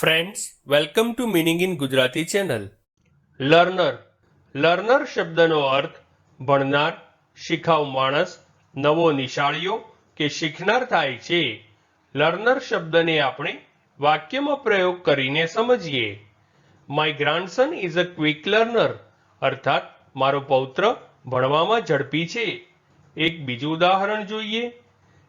Friends welcome to meaning in Gujarati channel learner learner શબ્દનો અર્થ ભણનાર શીખાવ માણસ, નવો નિશાળીઓ કે શીખનાર થાય છે. લર્નર શબ્દને આપણે વાક્યમાં પ્રયોગ કરીને સમજીએ. My grandson is a quick learner અર્થાત મારો પૌત્ર ભણવામાં ઝડપી છે. એક બીજું ઉદાહરણ જોઈએ.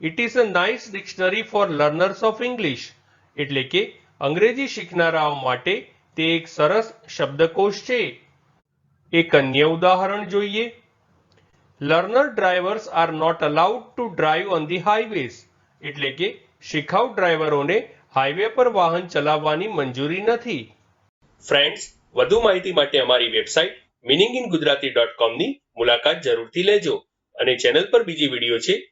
It is a nice dictionary for learners of English એટલે કે અંગ્રેજી શીખનારાઓ માટે તે એક સરસ શબ્દકોશ છે. એક અન્ય ઉદાહરણ જોઈએ. Learner drivers are not allowed to drive on the highways એટલે કે શીખાઉ ડ્રાઈવરોને હાઈવે પર વાહન ચલાવવાની મંજૂરી નથી. ફ્રેન્ડ્સ, વધુ માહિતી માટે અમારી website meaning in Gujarati dot કોમની મુલાકાત જરૂરથી લેજો અને ચેનલ પર બીજી વીડિયો છે